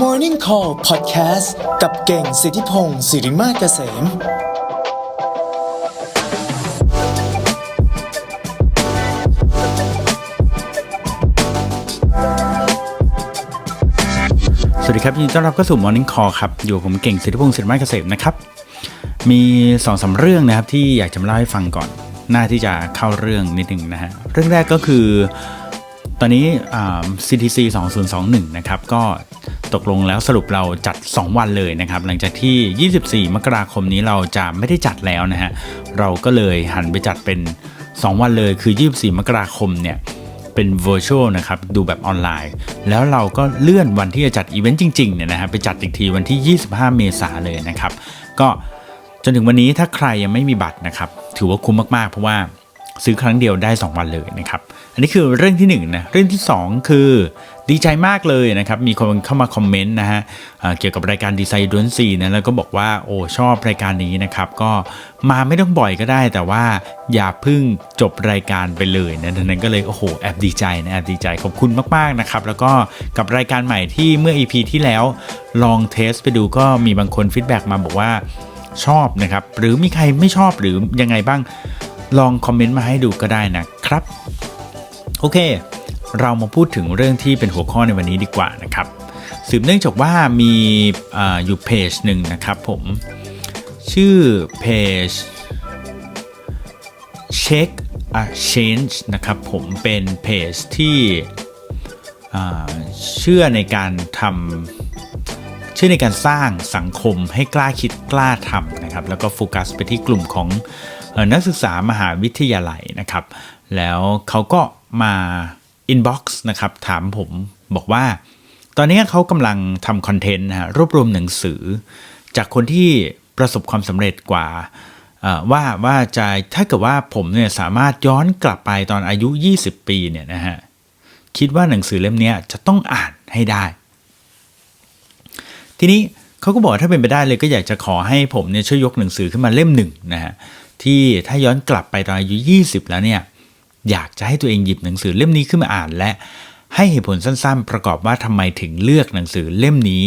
Morning Call Podcast กับเก่งสิทธิพงศ์สิริมาศเกษม สวัสดีครับยินดีต้อนรับเข้าสู่ Morning Call ครับ อยู่ผมเก่งสิทธิพงศ์สิริมาศเกษมนะครับ มีสองสาเรื่องนะครับที่อยากจะมาเล่าให้ฟังก่อน หน้าที่จะเข้าเรื่องนิดหนึ่งนะฮะ เรื่องแรกก็คือ ตอนนี้อ่า CTC 2021 นะครับ ก็ตกลงแล้วสรุปเราจัด 2 วันเลยนะครับ หลังจากที่ 24 มกราคมนี้เราจะไม่ได้จัดแล้วนะฮะ เราก็เลยหันไปจัดเป็น 2 วันเลยคือ 24 มกราคมเนี่ย เป็น virtual นะครับ ดูแบบออนไลน์ แล้วเราก็เลื่อนวันที่จะจัดอีเวนต์จริงๆเนี่ยนะฮะไปจัดอีกทีวันที่ 25 เมษาเลยนะครับ ก็จนถึงวันนี้ถ้าใครยังไม่มีบัตรนะครับ ถือว่าคุ้มมากๆ เพราะว่า ซื้อครั้งเดียวได้ 2 วันเลยนะครับ อันนี้คือเรื่องที่1นงนะ เรื่องที่ 2 คือดีใจมากเลยนะครับ มีคนเข้ามาคอมเมนต์นะฮะเกี่ยวกับรายการดีไซน์ดวนซีนะแล้วก็บอกว่าโอ้ชอบรายการนี้นะครับ ก็มาไม่ต้องบ่อยก็ได้ แต่ว่าอย่าเพึ่งจบรายการไปเลยนะดังนั้นก็เลยโอ้โหแอบดีใจนะแอบดีใจขอบคุณมากๆนะครับ แล้วก็กับรายการใหม่ที่เมื่อ EP ที่แล้วลองเทสไปดูก็มีบางคนฟีดแบ็กมาบอกว่าชอบนะครับ หรือมีใครไม่ชอบหรือยังไงบ้าง ลองคอมเมนต์มาให้ดูก็ได้นะครับ โอเค เรามาพูดถึงเรื่องที่เป็นหัวข้อในวันนี้ดีกว่านะครับสืบเนื่องจากว่ามีออยู่เพจหนึ่งนะครับผม ชื่อเพจ Check a Change นะครับผมเป็นเพจที่เชื่อในการทำเชื่อในการสร้างสังคมให้กล้าคิดกล้าทำนะครับ แล้วก็โฟกัสไปที่กลุ่มของ นักศึกษามหาวิทยาลัยนะครับ แล้วเขาก็มาอินบ็อกซ์นะครับถามผมบอกว่า ตอนนี้เขากำลังทำคอนเทนต์นะฮะรวบรวมหนังสือ จากคนที่ประสบความสำเร็จกว่าว่าว่าจะถ้าเกิดว่าผมเนี่ยสามารถย้อนกลับไปตอนอายุ 20 ปีเนี่ยนะฮะคิดว่าหนังสือเล่มนี้จะต้องอ่านให้ได้ ทีนี้เขาก็บอกถ้าเป็นไปได้เลยก็อยากจะขอให้ผมเนี่ยช่วยยกหนังสือขึ้นมาเล่มหนึ่งนะฮะ ที่ถ้าย้อนกลับไปตอนอายุ 20 แล้วเนี่ยอยากจะให้ตัวเองหยิบหนังสือเล่มนี้ขึ้นมาอ่านและให้เหตุผลสั้นๆ ประกอบว่าทำไมถึงเลือกหนังสือเล่มนี้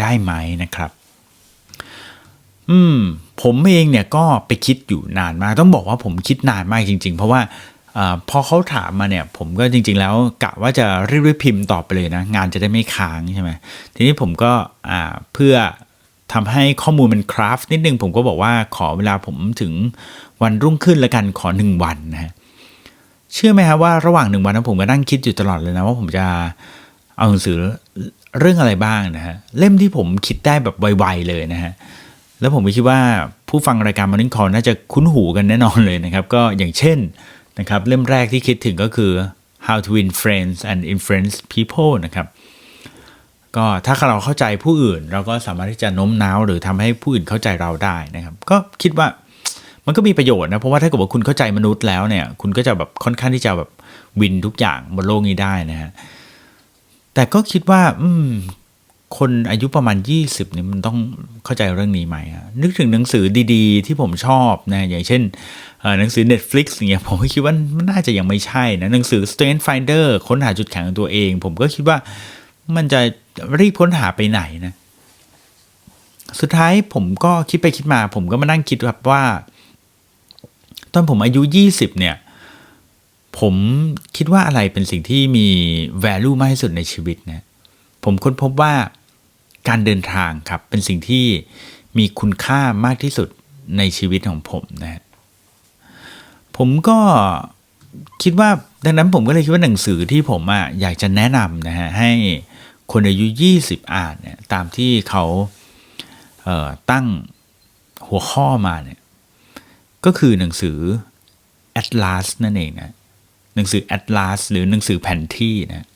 ได้ไหมนะครับ อืม ผมเองเนี่ยก็ไปคิดอยู่นานมาก ต้องบอกว่าผมคิดนานมากจริง ๆ เพราะว่าอพอเขาถามมาเนี่ย ผมก็จริง ๆ แล้วกะว่าจะรีบๆพิมพ์ตอบไปเลยนะ งานจะได้ไม่ค้างใช่ไหมทีนี้ผมก็เพื่อ ทำให้ข้อมูลมันคราฟนิดนึง ผมก็บอกว่าขอเวลาผมถึงวันรุ่งขึ้นล้วกันขอหนึ่งวันนะฮะเชื่อไหมครับว่าระหว่างหนึ่งวันนะผมก็นั่งคิดอยู่ตลอดเลยนะว่าผมจะเอาหนังสือเรื่องอะไรบ้างนะฮะเล่มที่ผมคิดได้แบบไวๆเลยนะฮะแล้วผมก็คิดว่าผู้ฟังรายการ Morning Call น่าจะคุ้นหูกันแน่นอนเลยนะครับ ก็อย่างเช่นนะครับเล่มแรกที่คิดถึงก็คือ How to Win Friends and Influence People นะครับ ก็ถ้าเราเข้าใจผู้อื่น เราก็สามารถที่จะโน้มน้าว หรือทำให้ผู้อื่นเข้าใจเราได้นะครับ ก็คิดว่ามันก็มีประโยชน์นะเพราะว่าถ้าเกิดว่าคุณเข้าใจมนุษย์แล้วเนี่ยคุณก็จะแบบค่อนข้างที่จะแบบวินทุกอย่างบนโลกนี้ได้นะฮะแต่ก็คิดว่า อืม คนอายุประมาณ 20เนี่ยมันต้องเข้าใจเรื่องนี้ไหมอะนึกถึงหนังสือดีๆ ที่ผมชอบนะอย่างเช่นหนังสือ Netflix อย่างเงี้ยผมก็คิดว่ามันน่าจะยังไม่ใช่นะหนังสือ Strength Finder ค้นหาจุดแข็งของตัวเอง ผมก็คิดว่ามันจะ รีบค้นหาไปไหนนะ สุดท้ายผมก็คิดไปคิดมา ผมก็มานั่งคิดแบบว่า ตอนผมอายุ 20 เนี่ย ผมคิดว่าอะไรเป็นสิ่งที่มี value มากที่สุดในชีวิตนะ ผมค้นพบว่าการเดินทางครับ เป็นสิ่งที่มีคุณค่ามากที่สุดในชีวิตของผมนะฮะผมก็คิดว่าดังนั้นผมก็เลยคิดว่าหนังสือที่ผมอะอยากจะแนะนำนะฮะให้ คนอายุ 20 อ่านเนี่ยตามที่เขาเตั้งหัวข้อมาเนี่ยก็คือหนังสือ Atlas นั่นเองนะหนังสือ Atlas หรือหนังสือแผนที่นะ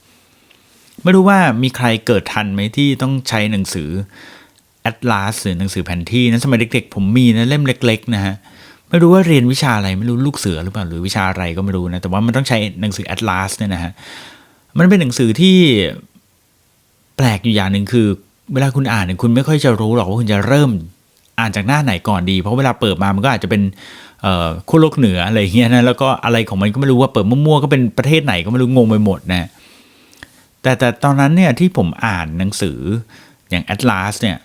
ไม่รู้ว่ามีใครเกิดทันไหมที่ต้องใช้หนังสือ Atlas หรือหนังสือแผนที่นะสมัยเด็กๆ ผมมีนะเล่มเล็ก ๆ นะฮะไม่รู้ว่าเรียนวิชาอะไรไม่รู้ลูกเสือหรือเปล่าหรือวิชาอะไรก็ไม่รู้นะแต่ว่ามันต้องใช้หนังสือ Atlas เนี่ยนะฮะมันเป็นหนังสือที่ แปลกอยู่อย่างหนึ่งคือ เวลาคุณอ่านเนี่ยคุณไม่ค่อยจะรู้หรอกว่าคุณจะเริ่มอ่านจากหน้าไหนก่อนดี เพราะเวลาเปิดมามันก็อาจจะเป็นเอ่อขั้วโลกเหนืออะไรเงี้ยนะแล้วก็อะไรของมันก็ไม่รู้ว่าเปิดมั่วๆก็เป็นประเทศไหนก็ไม่รู้งงไปหมดนะแต่แต่ตอนนั้นเนี่ยที่ผมอ่านหนังสืออย่าง Atlas เนี่ย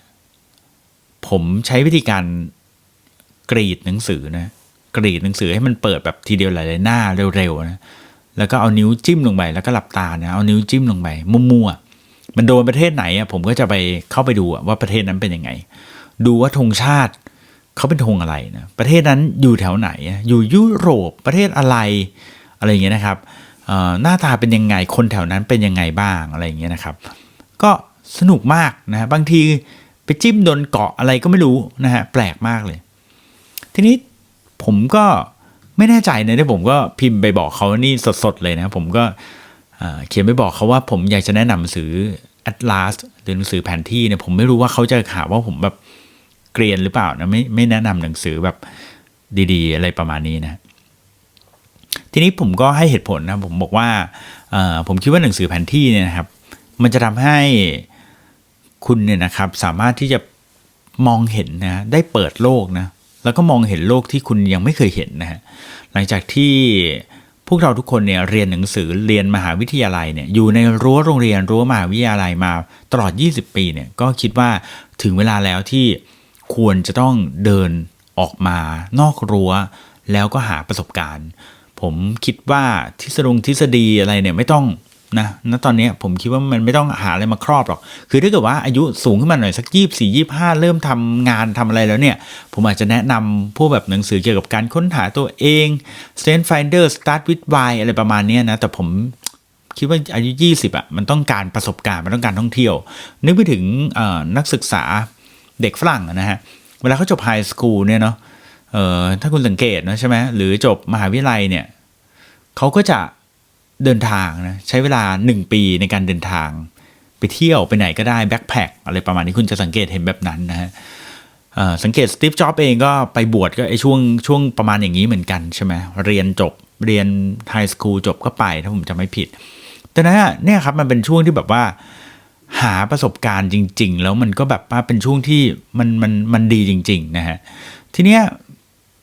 ผมใช้วิธีการกรีดหนังสือนะกรีดหนังสือให้มันเปิดแบบทีเดียวหลายๆหน้าเร็วๆนะแล้วก็เอานิ้วจิ้มลงไปแล้วก็หลับตานะเอานิ้วจิ้มลงไปมั่วๆ มันโดนประเทศไหนอะผมก็จะไปเข้าไปดูอะว่าประเทศนั้นเป็นยังไง ดูว่าธงชาติเขาเป็นธงอะไรนะประเทศนั้นอยู่แถวไหน อยู่ยุโรปประเทศอะไรอะไรอย่างเงี้ยนะครับหน้าตาเป็นยังไงคนแถวนั้นเป็นยังไงบ้างอะไรอย่างเงี้ยนะครับ ก็สนุกมากนะฮะบางทีไปจิ้มโดนเกาะอะไรก็ไม่รู้นะฮะแปลกมากเลย ทีนี้ผมก็ไม่แน่ใจนะที่ผมก็พิมพ์ไปบอกเขานี่สดๆเลยนะ ผมก็ เขียนไปบอกเขาว่าผมอยากจะแนะนำหนังสือ Atlas หรือหนังสือแผนที่เนี่ยผมไม่รู้ว่าเขาจะหาว่าผมแบบเกรียนหรือเปล่านะไม่ไม่แนะนำหนังสือแบบดี ๆ อะไรประมาณนี้นะ ทีนี้ผมก็ให้เหตุผลนะผมบอกว่าผมคิดว่าหนังสือแผนที่เนี่ยนะครับ มันจะทำให้คุณเนี่ยนะครับ สามารถที่จะมองเห็นนะได้เปิดโลกนะแล้วก็มองเห็นโลกที่คุณยังไม่เคยเห็นนะฮะหลังจากที่ พวกเราทุกคนเนี่ยเรียนหนังสือเรียนมหาวิทยาลัยเนี่ยอยู่ในรั้วโรงเรียนรั้วมหาวิทยาลัยมาตลอด 20 ปีเนี่ยก็คิดว่าถึงเวลาแล้วที่ควรจะต้องเดินออกมานอกรั้ว แล้วก็หาประสบการณ์ ผมคิดว่าทฤษฎงทฤษฎีอะไรเนี่ยไม่ต้อง นะณตอนนี้ผมคิดว่ามันไม่ต้องหาอะไรมาครอบหรอก คือถ้าเกิดว่าอายุสูงขึ้นมาหน่อยสักยี่สี่ยี่ห้าเริ่มทำงานทำอะไรแล้วเนี่ย ผมอาจจะแนะนำพวกแบบหนังสือเกี่ยวกับการค้นหาตัวเอง Strength Finder Start with Why อะไรประมาณนี้นะ แต่ผมคิดว่าอายุ 20อะมันต้องการประสบการณ์มันต้องการท่องเที่ยว นึกไปถึงนักศึกษาเด็กฝรั่งนะฮะ เวลาเขาจบไฮสคูลเนี่ยเนาะถ้าคุณสังเกตนะใช่ไหมหรือจบมหาวิทยาลัยเนี่ยเขาก็จะ เดินทางนะใช้เวลา 1 ปีในการเดินทาง ไปเที่ยวไปไหนก็ได้แบ็คแพคอะไรประมาณนี้คุณจะสังเกตเห็นแบบนั้นนะฮะสังเกตสตีฟจ็อบเองก็ไปบวชก็ไอช่วงช่วงประมาณอย่างนี้เหมือนกันใช่ไหมเรียนจบเรียนไฮสคูลจบก็ไปถ้าผมจำไม่ผิด แต่นะเนี่ยครับมันเป็นช่วงที่แบบว่าหาประสบการณ์จริง ๆ แล้วมันก็แบบว่าเป็นช่วงที่มันมันมันดีจริง ๆ นะฮะทีเนี้ย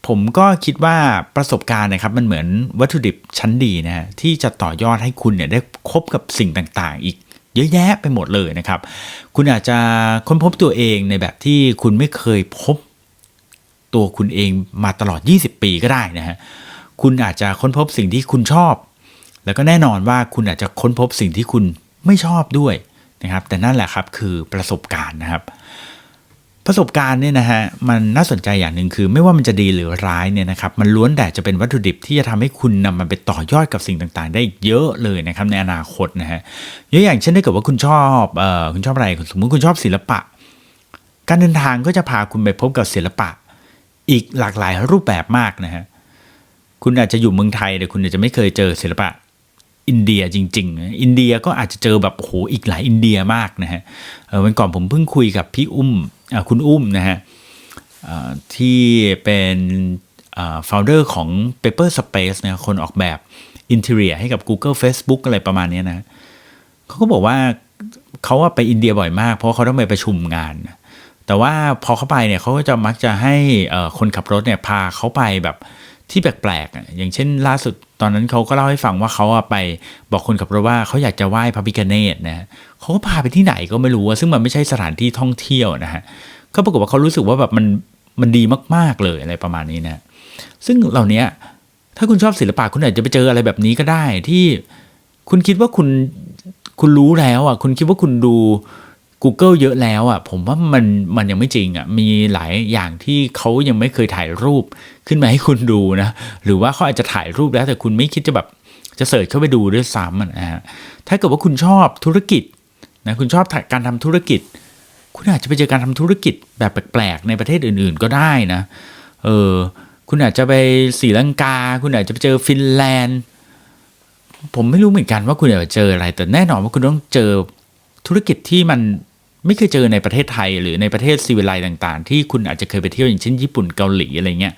ผมก็คิดว่าประสบการณ์นะครับมันเหมือนวัตถุดิบชั้นดีนะฮะที่จะต่อยอดให้คุณเนี่ยได้คบกับสิ่งต่างๆ อีกเยอะแยะไปหมดเลยนะครับ คุณอาจจะค้นพบตัวเองในแบบที่คุณไม่เคยพบตัวคุณเองมาตลอด 20 ปีก็ได้นะฮะคุณอาจจะค้นพบสิ่งที่คุณชอบ แล้วก็แน่นอนว่าคุณอาจจะค้นพบสิ่งที่คุณไม่ชอบด้วยนะครับ แต่นั่นแหละครับคือประสบการณ์นะครับ ประสบการณ์เนี่ยนะฮะมันน่าสนใจอย่างหนึ่งคือ ไม่ว่ามันจะดีหรือร้ายเนี่ยนะครับมันล้วนแต่จะเป็นวัตถุดิบที่จะทำให้คุณนำมันไปต่อยอดกับสิ่งต่างๆ ได้เยอะเลยนะครับในอนาคตนะฮะยกอย่างเช่นถ้าเกิดว่าคุณชอบเอ่อคุณชอบอะไรสมมติคุณชอบศิลปะ การเดินทางก็จะพาคุณไปพบกับศิลปะ อีกหลากหลายรูปแบบมากนะฮะคุณอาจจะอยู่เมืองไทยแต่คุณอาจจะไม่เคยเจอศิลปะอินเดียจริงๆ อินเดียก็อาจจะเจอแบบโหอีกหลายอินเดียมากนะฮะเออวันก่อนผมเพิ่งคุยกับพี่อุ้ม คุณอุ้มนะฮะที่เป็นโฟลเดอร์ของ Paper Space นะคนออกแบบอินเทอรียให้กับ Google Facebook อะไรประมาณนี้นะเขาก็บอกว่าเขาว่าไปอินเดียบ่อยมาก เพราะเขาต้องไปประชุมงาน แต่ว่าพอเขาไปเนี่ยเขาก็จะมักจะให้คนขับรถเนี่ยพาเขาไปแบบ ที่แปลกๆอย่างเช่นล่าสุดตอนนั้นเขาก็เล่าให้ฟังว่าเขาอะไปบอกคนขับรถว่าเขาอยากจะไหว้พระพิฆเนศนะเขาก็พาไปที่ไหนก็ไม่รู้อะซึ่งมันไม่ใช่สถานที่ท่องเที่ยวนะฮะก็ปรากฏว่าเขารู้สึกว่าแบบมันมันดีมากๆเลยอะไรประมาณนี้นะซึ่งเหล่านี้ถ้าคุณชอบศิลปะคุณอาจจะไปเจออะไรแบบนี้ก็ได้ที่คุณคิดว่าคุณคุณรู้แล้วอะคุณคิดว่าคุณดู Google เยอะแล้วอะผมว่ามันมันยังไม่จริงอะมีหลายอย่างที่เขายังไม่เคยถ่ายรูปขึ้นมาให้คุณดูนะ หรือว่าเขาอาจจะถ่ายรูปแล้วแต่คุณไม่คิดจะแบบจะเสิร์ชเข้าไปดูด้วยซ้ำนะฮะถ้าเกิดว่าคุณชอบธุรกิจนะคุณชอบการทำธุรกิจ คุณอาจจะไปเจอการทำธุรกิจแบบแปลกๆในประเทศอื่นๆก็ได้นะเออคุณอาจจะไปศรีลังกา คุณอาจจะไปเจอฟินแลนด์ ผมไม่รู้เหมือนกันว่าคุณอากจะเจออะไร แต่แน่นอนว่าคุณต้องเจอธุรกิจที่มัน ไม่เคยเจอในประเทศไทยหรือในประเทศซีวิไลต่างๆ ที่คุณอาจจะเคยไปเที่ยวอย่างเช่นญี่ปุ่นเกาหลีอะไรเงี้ย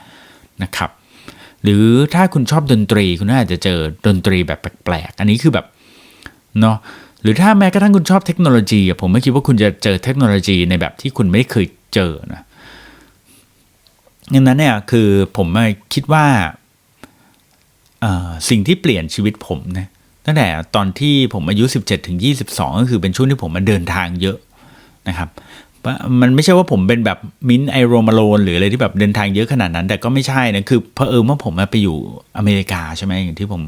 นะครับ หรือถ้าคุณชอบดนตรีคุณอาจจะเจอดนตรีแบบแปลกๆ อันนี้คือแบบเนาะหรือถ้าแม้กระทั่งคุณชอบเทคโนโลยีผมไม่คิดว่าคุณจะเจอเทคโนโลยีในแบบที่คุณไม่เคยเจอนะดังนั้นเนี่ยคือผมคิดว่าสิ่งที่เปลี่ยนชีวิตผมนะตั้งแต่ตอนที่ผมอายุ 17ถึง22 ก็คือเป็นช่วงที่ผมมาเดินทางเยอะ นะครับมันไม่ใช่ว่าผมเป็นแบบมินไอโรมาโลนหรืออะไรที่แบบเดินทางเยอะขนาดนั้น แต่ก็ไม่ใช่นะคือเพอเอิญว่าผมมาไปอยู่อเมริกาใช่ไหมอย่างที่ผม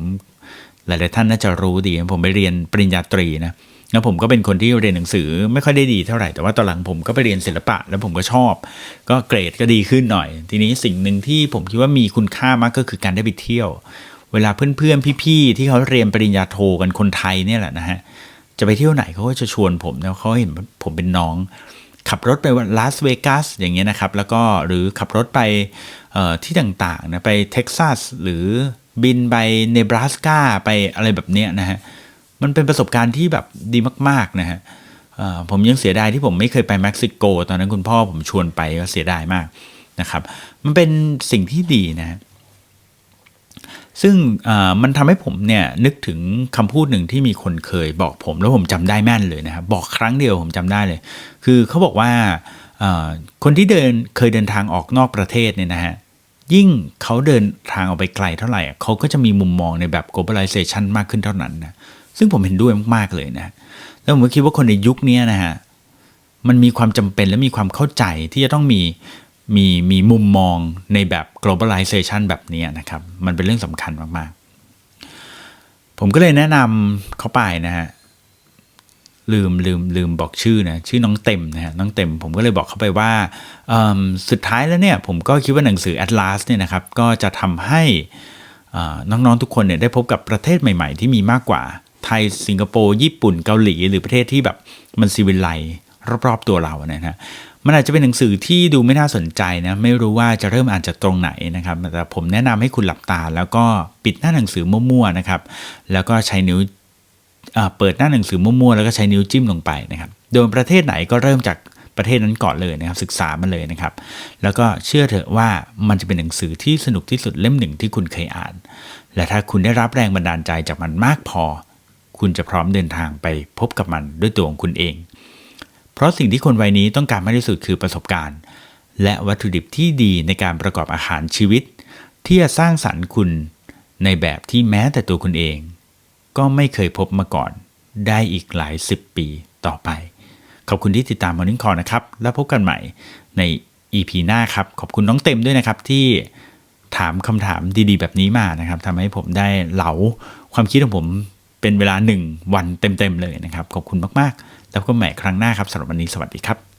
หลายๆท่านน่าจะรู้ดี ผมไปเรียนปริญญาตรีนะแล้วผมก็เป็นคนที่เรียนหนังสือไม่ค่อยได้ดีเท่าไหร่แต่ว่าตอนหลังผมก็ไปเรียนศิลปะ แล้วผมก็ชอบ ก็เกรดก็ดีขึ้นหน่อย ทีนี้สิ่งหนึ่งที่ผมคิดว่ามีคุณค่ามากก็คือการได้ไปเที่ยว เวลาเพื่อนๆพี่ๆที่เขาเรียนปริญญาโทกันคนไทยเนี่ยแหละนะฮะ จะไปเที่ยวไหนเขาก็จะชวนผมแล้วเขาเห็นผมเป็นน้อง ขับรถไปลาสเวกัสอย่างเงี้ยนะครับ แล้วก็หรือขับรถไปที่ต่างๆนะไปเท็กซัสหรือบินไปเนบราสกาไปอะไรแบบเนี้ยนะฮะมันเป็นประสบการณ์ที่แบบดีมากๆนะฮะผมยังเสียดายที่ผมไม่เคยไปเม็กซิโก ตอนนั้นคุณพ่อผมชวนไปก็เสียดายมากนะครับ มันเป็นสิ่งที่ดีนะะ ซึ่งมันทำให้ผมเนี่ยนึกถึงคำพูดหนึ่งที่มีคนเคยบอกผมแล้วผมจำได้แม่นเลยนะครับบอกครั้งเดียวผมจำได้เลย คือเขาบอกว่าคนที่เดินเคยเดินทางออกนอกประเทศเนี่ยนะฮะยิ่งเขาเดินทางออกไปไกลเท่าไหร่เขาก็จะมีมุมมองในแบบ globalization มากขึ้นเท่านั้นนะซึ่งผมเห็นด้วยมากๆเลยนะแล้วผมก็คิดว่าคนในยุคนี้นะฮะมันมีความจำเป็นและมีความเข้าใจที่จะต้องมี มีมีมุมมองในแบบ globalization แบบนี้นะครับ มันเป็นเรื่องสำคัญมากๆ ผมก็เลยแนะนำเขาไปนะฮะ ลืมลืมลืมบอกชื่อนะ ชื่อน้องเต็มนะฮะ น้องเต็ม ผมก็เลยบอกเขาไปว่า สุดท้ายแล้วเนี่ย ผมก็คิดว่าหนังสือ Atlas เนี่ยนะครับ ก็จะทำให้น้องๆทุกคนเนี่ยได้พบกับประเทศใหม่ ๆ ที่มีมากกว่าไทย สิงคโปร์ ญี่ปุ่น เกาหลี หรือประเทศที่แบบมันซีวิไลรอบๆตัวเราเนะฮะ มันอาจจะเป็นหนังสือที่ดูไม่น่าสนใจนะไม่รู้ว่าจะเริ่มอ่านจากตรงไหนนะครับแต่ผมแนะนำให้คุณหลับตา แล้วก็ปิดหน้าหนังสือมั่วๆนะครับ แล้วก็ใช้นิ้วเปิดหน้าหนังสือมั่วๆแล้วก็ใช้นิ้วจิ้มลงไปนะครับ โดยประเทศไหนก็เริ่มจากประเทศนั้นก่อนเลยนะครับ ศึกษามันเลยนะครับ แล้วก็เชื่อเถอะว่ามันจะเป็นหนังสือที่สนุกที่สุดเล่มหนึ่งที่คุณเคยอ่าน และถ้าคุณได้รับแรงบันดาลใจจากมันมากพอ คุณจะพร้อมเดินทางไปพบกับมันด้วยตัวของคุณเอง เพราะสิ่งที่คนวัยนี้ต้องการมากที่สุดคือประสบการณ์ และวัตถุดิบที่ดีในการประกอบอาหารชีวิต ที่จะสร้างสรรค์คุณในแบบที่แม้แต่ตัวคุณเอง ก็ไม่เคยพบมาก่อน ได้อีกหลายสิบปีต่อไป ขอบคุณที่ติดตาม Morning Call นะครับ แล้วพบกันใหม่ใน EP หน้าครับ ขอบคุณน้องเต็มด้วยนะครับที่ถามคำถามดีๆ แบบนี้มานะครับทำให้ผมได้เหลาความคิดของผมเป็นเวลาหนึ่งวันเต็มๆเลยนะครับ ขอบคุณมากๆ แล้วก็ใหม่ครั้งหน้าครับสำหรับวันนี้สวัสดีครับ